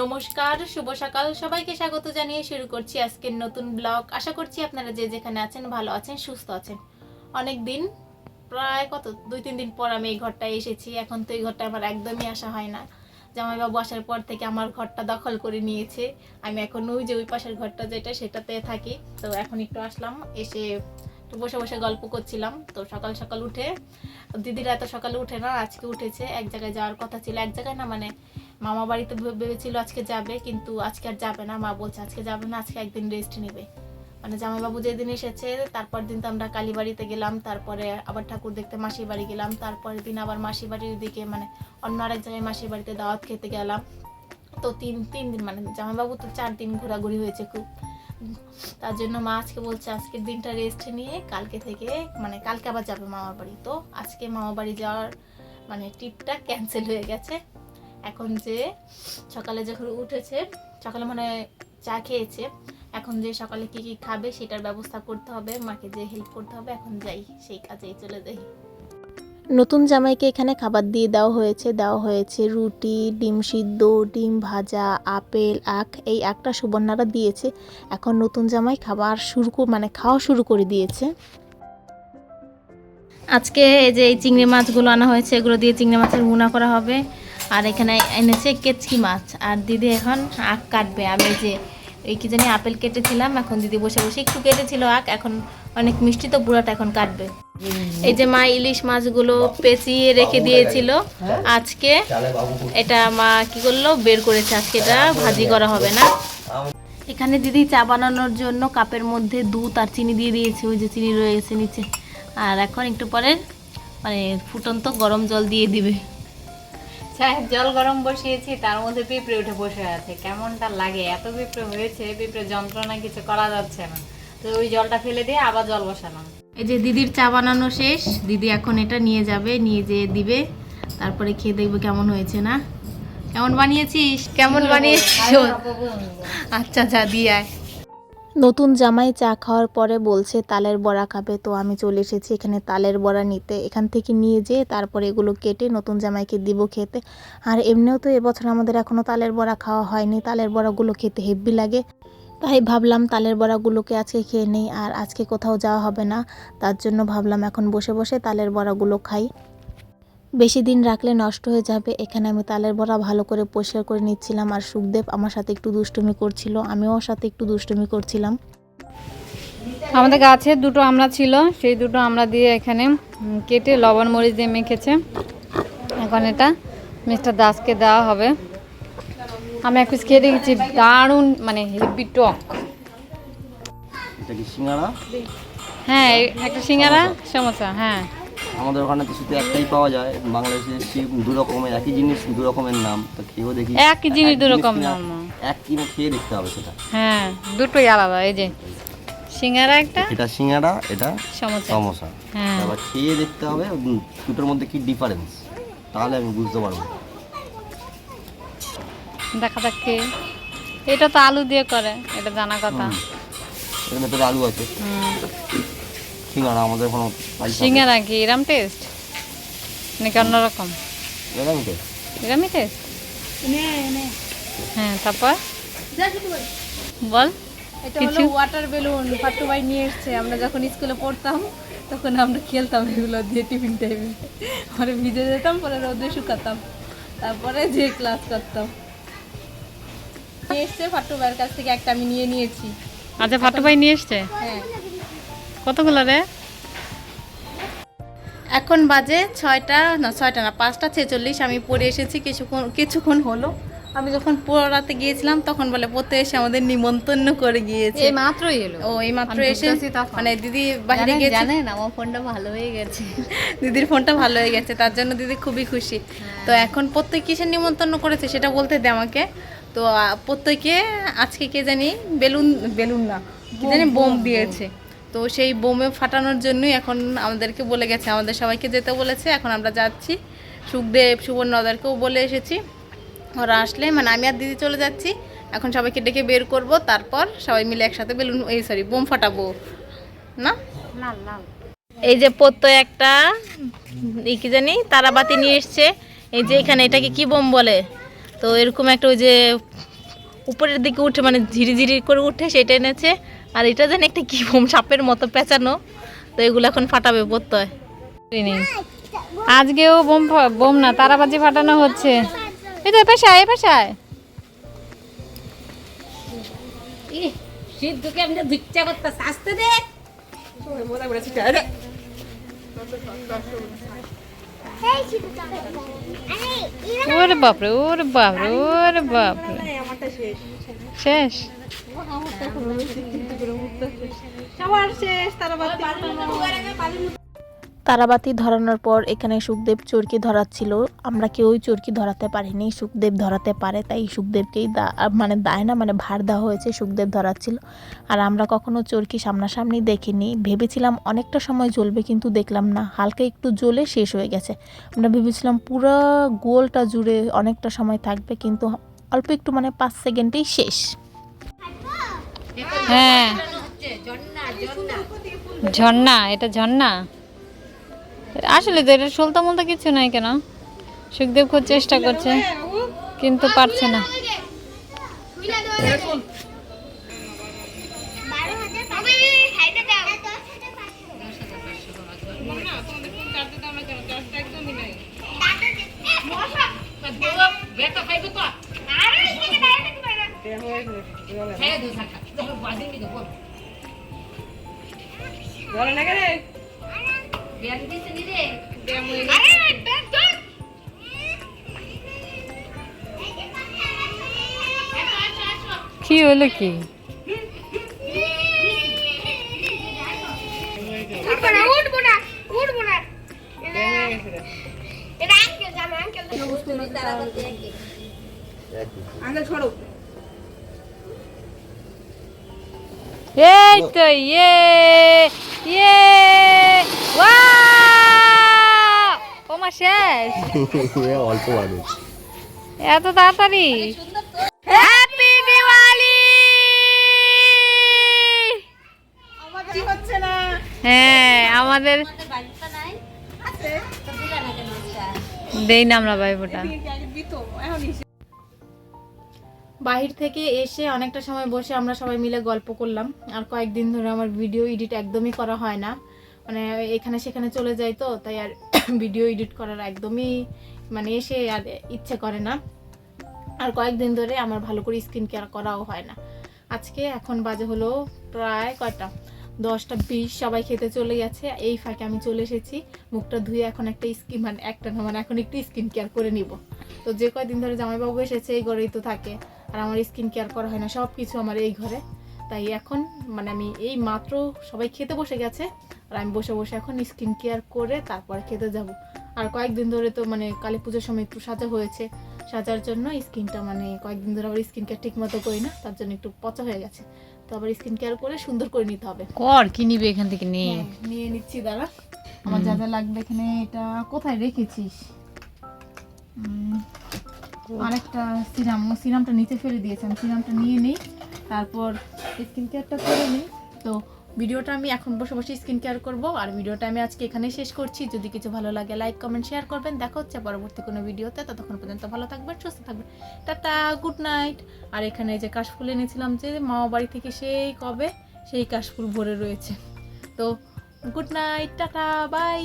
নমস্কার, শুভ সকাল। সবাইকে স্বাগত জানিয়ে শুরু করছি আজকের নতুন ব্লগ। আশা করছি আপনারা যে যেখানে আছেন ভালো আছেন, সুস্থ আছেন। অনেক দিন, প্রায় কত, দুই, তিন দিন পর আমি এই ঘরটায় এসেছি। এখন তো এই ঘরটা আমার একদমই আসা হয় না। জামাইবাবু আসার পর থেকে আমার ঘরটা দখল করে নিয়েছে। আমি এখন ওই যে ওই পাশের ঘরটা যেটা, সেটাতে থাকি। তো এখন একটু আসলাম, এসে বসে বসে গল্প করছিলাম। তো সকাল সকাল উঠে, দিদিরা এত সকালে উঠে না, আজকে উঠেছে, এক জায়গায় যাওয়ার কথা ছিল। এক জায়গায় না মানে মামা বাড়িতে ভেবেছিল আজকে যাবে, কিন্তু আজকে আর যাবে না। মা বলছে, আজকে যাবে না, আজকে একদিন রেস্ট নেবে। মানে জামাইবাবু যেদিন এসেছে, তারপর দিন তো আমরা কালী বাড়িতে গেলাম, তারপরে আবার ঠাকুর দেখতে মাসির বাড়ি গেলাম, তারপরের দিন আবার মাসির বাড়ির দিকে মানে অন্য আরেক জায়গায় মাসির বাড়িতে দাওয়াত খেতে গেলাম। তো তিন তিন দিন মানে জামাইবাবু তো চার দিন ঘোরাঘুরি হয়েছে খুব। তার জন্য মা আজকে বলছে, আজকের দিনটা রেস্ট নিয়ে কালকে থেকে মানে কালকে আবার যাবে মামার বাড়ি। তো আজকে মামা বাড়ি যাওয়ার মানে ট্রিপটা ক্যান্সেল হয়ে গেছে। এখন যে সকালে যখন উঠেছে, সকালে মানে চা খেয়েছে, এখন যে সকালে কি কি খাবে সেটার ব্যবস্থা করতে হবে, মাকে যে হেল্প করতে হবে, এখন যাই, সেই কাজেই চলে যাই। নতুন জামাইকে এখানে খাবার দিয়ে দেওয়া হয়েছে। দেওয়া হয়েছে রুটি, ডিম সিদ্ধ, ডিম ভাজা, আপেল, আখ। এই আখটা সুবর্ণারা দিয়েছে। এখন নতুন জামাই খাবার শুরু মানে খাওয়া শুরু করে দিয়েছে। আজকে এই যে এই চিংড়ি মাছগুলো আনা হয়েছে, এগুলো দিয়ে চিংড়ি মাছের মুনা করা হবে। আর এখানে এনেছে কেচকি মাছ। আর দিদি এখন আখ কাটবে। আমি যে এই কি জানি আপেল কেটেছিলাম, এখন দিদি বসে বসে একটু কেটেছিল আখ। এখন অনেক মিষ্টি তো বুড়াটা এখন কাটবে। এই যে মা ইলিশ মাছগুলো পেঁচিয়ে রেখে দিয়েছিল আজকে এটা মা কি করল? বের করেছে আজকে এটা ভাজি করা হবে না। এখানে দিদি চা বানানোর জন্য কাপের মধ্যে দুধ আর চিনি দিয়ে দিয়েছে ওই যে চিনি রয়ে গেছে নিচে। আর এখন একটু পরে মানে ফুটন্ত গরম জল দিয়ে দিবে। চায়ের জল গরম বসিয়েছি তার মধ্যে পিঁপড়ে উঠে বসে আছে। কেমনটা লাগে? এত পিঁপড়ে হয়েছে পিঁপড়ে যন্ত্রণা কিছু করা যাচ্ছে না। তো ওই জলটা ফেলে দিয়ে আবার জল বসালাম। এই যে দিদির চা বানানো শেষ দিদি এখন এটা নিয়ে যাবে নিয়ে যেয়ে দিবে। তারপরে খেয়ে দেখবে কেমন হয়েছে না। কেমন বানিয়েছিস? কেমন বানিয়েছিস? আচ্ছা আচ্ছা দিয়ে আয়। নতুন জামাই চা খাওয়ার পরে বলছে তালের বড়া খাবে। তো আমি চলে এসেছি এখানে তালের বড়া নিতে। এখান থেকে নিয়ে যেয়ে তারপরে এগুলো কেটে নতুন জামাইকে দিব খেতে। আর এমনিও তো এবছর আমাদের এখনও তালের বড়া খাওয়া হয়নি। তালের বড়াগুলো খেতে হেভি লাগে। তাই ভাবলাম তালের বড়াগুলোকে আজকে খেয়ে নেই আর আজকে কোথাও যাওয়া হবে না। তার জন্য ভাবলাম এখন বসে বসে তালের বড়াগুলো খাই। বেশি দিন রাখলে নষ্ট হয়ে যাবে। এখানে আমি তালের বড়া ভালো করে পরিষ্কার করে নিচ্ছিলাম আর সুখদেব আমার সাথে একটু দুষ্টুমি করছিল। আমিও ওর সাথে একটু দুষ্টুমি করছিলাম। আমাদের গাছে দুটো আমরা ছিল, সেই দুটো আমরা দিয়ে এখানে কেটে লবণ মরিচ দিয়ে মেখেছে। এখন এটা মিস্টার দাসকে দেওয়া হবে। আমি এক পিস খেয়ে দেখেছি দারুণ মানে হেভি টক। এটা কি সিঙ্গারা? হ্যাঁ একটা সিঙ্গারা সমোসা। হ্যাঁ। আমাদের ওখানে তো শুধু একটাই পাওয়া যায়। বাংলাদেশে দু রকমের একই জিনিস দু রকমের নাম। তো খেয়েও দেখি একই জিনিস দু রকম নাম। এক কিনে খেয়ে দেখতে হবে সেটা। হ্যাঁ দুটোই আলাদা এই যে সিঙ্গারা একটা এটা সিঙ্গারা এটা সমোসা। সমোসা। হ্যাঁ। এবার খেয়ে দেখতে হবে দুটোর মধ্যে কি ডিফারেন্স তাহলে আমি বুঝতে পারব। দেখা যাক খেয়ে এটা তো আলু দিয়ে করে এটা জানা কথা। এর ভেতরে আলু আছে। হুম। সিঙ্গারা আমাদের কোনো সিঙ্গারা কি? এরম টেস্ট? নাকি অন্যরকম এরকমই তো এরমই টেস্ট? হ্যাঁ তারপর? বল। এটা কিছু? হলো ওয়াটার বেলুন ফাট্টু ভাই নিয়ে এসছে। আমরা যখন স্কুলে পড়তাম তখন আমরা খেলতাম এগুলো দিয়ে টিফিন টাইমে পরে ভিজে যেতাম পরে রোদে শুকাতাম। তারপরে যে ক্লাস করতাম। এসছে ফাট্টু ভাইয়ের কাছ থেকে একটা আমি নিয়ে নিয়েছি। আচ্ছা ফাটু ভাই নিয়ে এসছে? হ্যাঁ। কতগুলো রে? এখন বাজে ছয়টা না ছয়টা না পাঁচটা ছেচল্লিশ আমি পড়ে এসেছি কিছুক্ষণ কিছুক্ষণ হলো। আমি যখন পড়াতে গিয়েছিলাম তখন বলে পড়তে এসে আমাদের নিমন্ত্রণ করে গিয়েছে। মাত্রই এলো? ও এই মাত্র এসে মানে দিদি বাইরে গিয়েছে জানেন আমার ফোনটা ভালো হয়ে গেছে। দিদির ফোনটা ভালো হয়ে গেছে তার জন্য দিদি খুবই খুশি। তো এখন প্রত্যেক কিসের নিমন্ত্রণ করেছে সেটা বলতে দে আমাকে। তো প্রত্যেকে আজকে কে জানি বেলুন বেলুন না কি জানি বোম দিয়েছে। তো সেই বোমে ফাটানোর জন্যই এখন আমাদেরকে বলে গেছে আমাদের সবাইকে যেতে বলেছে। এখন আমরা যাচ্ছি। সুখদেব সুবর্ণ ওদেরকেও বলে এসেছি। ওরা আসলে মানে আমি আর দিদি চলে যাচ্ছি। এখন সবাইকে ডেকে বের করব তারপর সবাই মিলে একসাথে বেলুন এই সরি বোম ফাটাবো। না? এই যে প্রত্যয় একটা কি জানি তারাবাতি নিয়ে এসছে। এই যে এখানে এটাকে কি বোম বলে? তো এরকম একটা ওই যে উপরের দিকে উঠে মানে ঝিরি ঝিরি করে উঠে সেটা এনেছে। আর এটা যেন একটা কি বোম সাপের মতো পেঁচানো। তো এগুলো এখন ফাটাবে প্রত্যয় আজকেও বোম বোম না তারাবাজি ফাটানো হচ্ছে। এই তো পেশায় এ পেশায়। সিদ্ধুকে আমি ভিক্ষা করতে আসতে দে। ওরে বাপরে ওরে বাপরে ওরে বাপরে। শেষ। সবার শেষ তারা তারাবাতি ধরানোর পর এখানে সুখদেব চরকি ধরাচ্ছিল। আমরা কেউই চরকি ধরাতে পারিনি, সুখদেব ধরাতে পারে, তাই সুখদেবকেই দা- মানে দায় না মানে ভার দেওয়া হয়েছে, সুখদেব ধরাচ্ছিল। আর আমরা কখনো চরকি সামনাসামনি দেখিনি। ভেবেছিলাম অনেকটা সময় জ্বলবে, কিন্তু দেখলাম না। হালকা একটু জ্বলে শেষ হয়ে গেছে। আমরা ভেবেছিলাম পুরো গোলটা জুড়ে অনেকটা সময় থাকবে, কিন্তু অল্প একটু মানে পাঁচ সেকেন্ডেই শেষ। হ্যাঁ। ঝর্ণা, এটা ঝর্ণা। আসলে তো এটা সলতা মলতা কিছু নাই কেন? সুখদেব খুব চেষ্টা করছে, কিন্তু পারছে না। আঙ্কেল জানো আঙ্কেল এই তো ইয়ে ইয়ে। ওয়াও! ওমা শেষ। অল্প মানুষ এত তাড়াতাড়ি? হ্যাপি দিওয়ালি হ্যাঁ আমাদের দেই না আমরা এখনই বাহির থেকে এসে অনেকটা সময় বসে আমরা সবাই মিলে গল্প করলাম। আর কয়েকদিন ধরে আমার ভিডিও এডিট একদমই করা হয় না। মানে এখানে সেখানে চলে যাই তো, তাই আর ভিডিও এডিট করার একদমই মানে এসে আর ইচ্ছে করে না। আর কয়েকদিন ধরে আমার ভালো করে স্কিন কেয়ার করাও হয় না। আজকে এখন বাজে হলো প্রায় কয়টা? দশটা বিশ, সবাই খেতে চলে গেছে। এই ফাঁকে আমি চলে এসেছি। মুখটা ধুয়ে এখন একটা স্কিন মানে একটা না মানে এখন একটু স্কিন কেয়ার করে নিব। তো যে কয়দিন ধরে জামাইবাবু এসেছে, এই ঘরেই তো থাকে। আর আমার স্কিন কেয়ার করা হয় না সব কিছু আমার এই ঘরে। তাই এখন মানে আমি এই মাত্র সবাই খেতে বসে গেছে আর আমি বসে বসে এখন স্কিন কেয়ার করে তারপরে খেতে যাব। আর কয়েকদিন ধরে তো মানে কালী পুজোর সময় একটু সাজা হয়েছে সাজার জন্য স্কিনটা মানে কয়েকদিন ধরে আবার স্কিন কেয়ার ঠিক মতো করি না তার জন্য একটু পচা হয়ে গেছে। তো আবার স্কিন কেয়ার করে সুন্দর করে নিতে হবে। কর কি নিবে এখান থেকে? নে। হ্যাঁ, নিয়ে নিচ্ছি দাঁড়া। আমার যা যা লাগবে এখানে এটা কোথায় রেখেছিস? আরেকটা সিরাম ও সিরামটা নিচে ফেলে দিয়েছি আমি সিরামটা নিয়ে নিই। তারপর স্কিন কেয়ারটা করে নিই। তো ভিডিওটা আমি এখন বসে বসে স্কিন কেয়ার করব। আর ভিডিওটা আমি আজকে এখানেই শেষ করছি। যদি কিছু ভালো লাগে লাইক কমেন্ট শেয়ার করবেন। দেখা হচ্ছে পরবর্তী কোনো ভিডিওতে। ততক্ষণ পর্যন্ত ভালো থাকবেন, সুস্থ থাকবেন। টাটা গুড নাইট আর এখানে যে কাশফুল এনেছিলাম যে মামা বাড়ি থেকে সেই কবে? সেই কাশফুল ভরে রয়েছে। তো গুড নাইট টাটা বাই